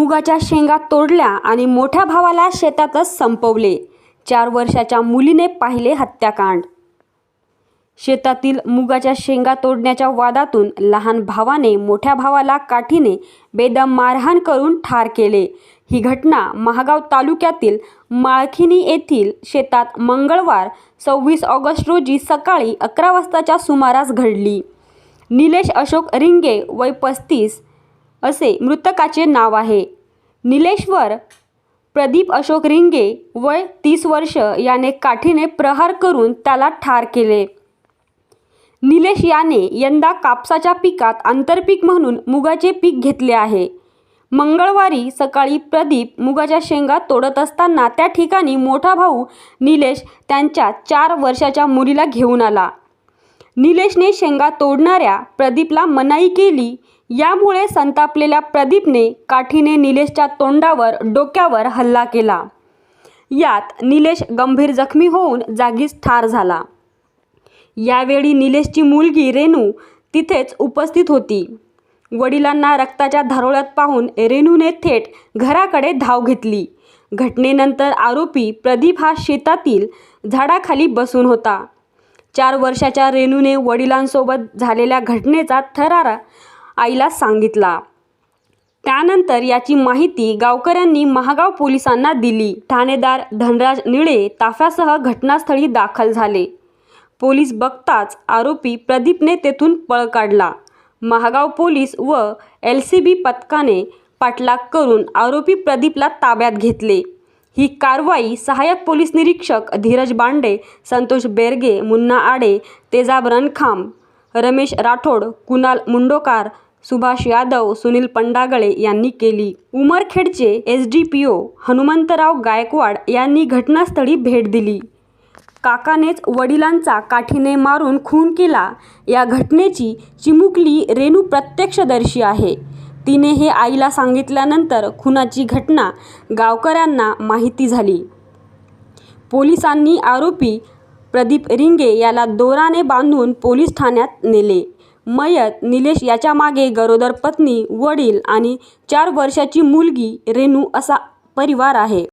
मुगाच्या शेंगा तोडल्या आणि मोठ्या भावाला शेतातच संपवले. चार वर्षाच्या मुलीने पाहिले हत्याकांड. शेतातील मुगाच्या शेंगा तोडण्याच्या वादातून लहान भावाने मोठ्या भावाला काठीने बेदम मारहाण करून ठार केले. ही घटना महागाव तालुक्यातील माळखिनी येथील शेतात मंगळवार सव्वीस ऑगस्ट रोजी सकाळी अकरा वाजताच्या सुमारास घडली. निलेश अशोक रिंगे वय पस्तीस असे मृतकाचे नाव आहे. निलेश्वर प्रदीप अशोक रिंगे वय तीस वर्ष याने काठीने प्रहार करून त्याला ठार केले. निलेश याने यंदा कापसाच्या पिकात आंतरपीक म्हणून मुगाचे पीक घेतले आहे. मंगळवारी सकाळी प्रदीप मुगाच्या शेंगा तोडत असताना त्या ठिकाणी मोठा भाऊ निलेश त्यांच्या चार वर्षाच्या मुलीला घेऊन आला. निलेशने शेंगा तोडणाऱ्या प्रदीपला मनाई केली. यामुळे संतापलेल्या प्रदीपने काठीने निलेशच्या तोंडावर डोक्यावर हल्ला केला. यात निलेश गंभीर जखमी होऊन जागीच ठार झाला. यावेळी निलेशची मुलगी रेणू तिथेच उपस्थित होती. वडिलांना रक्ताच्या धारोळ्यात पाहून रेणूने थेट घराकडे धाव घेतली. घटनेनंतर आरोपी प्रदीप हा शेतातील झाडाखाली बसून होता. चार वर्षाच्या रेणूने वडिलांसोबत झालेल्या घटनेचा थरारा आईला सांगितला. त्यानंतर याची माहिती गावकऱ्यांनी महागाव पोलिसांना दिली. ठाणेदार धनराज निळे ताफ्यासह घटनास्थळी दाखल झाले. पोलीस बघताच आरोपी प्रदीपने तेथून पळ काढला. महागाव पोलीस व एल सी बी पथकाने पाठलाग करून आरोपी प्रदीपला ताब्यात घेतले. ही कारवाई सहाय्यक पोलीस निरीक्षक धीरज बांडे संतोष बेरगे मुन्ना आडे तेजाब रणखांब रमेश राठोड कुणाल मुंडोकार सुभाष यादव सुनील पंडागळे यांनी केली. उमरखेडचे S D P O Hanumantrao Gaikwad यांनी घटनास्थळी भेट दिली. काकानेच वडिलांचा काठीने मारून खून केला. या घटनेची चिमुकली रेणू प्रत्यक्षदर्शी आहे. तिने हे आईला सांगितल्यानंतर खुनाची घटना गावकऱ्यांना माहिती झाली. पोलिसांनी आरोपी प्रदीप रिंगे याला दोराने बांधून पोलीस ठाण्यात नेले. मयत निलेश याच्या मागे गरोदर पत्नी वडील आणि चार वर्षाची मुलगी रेणू असा परिवार आहे.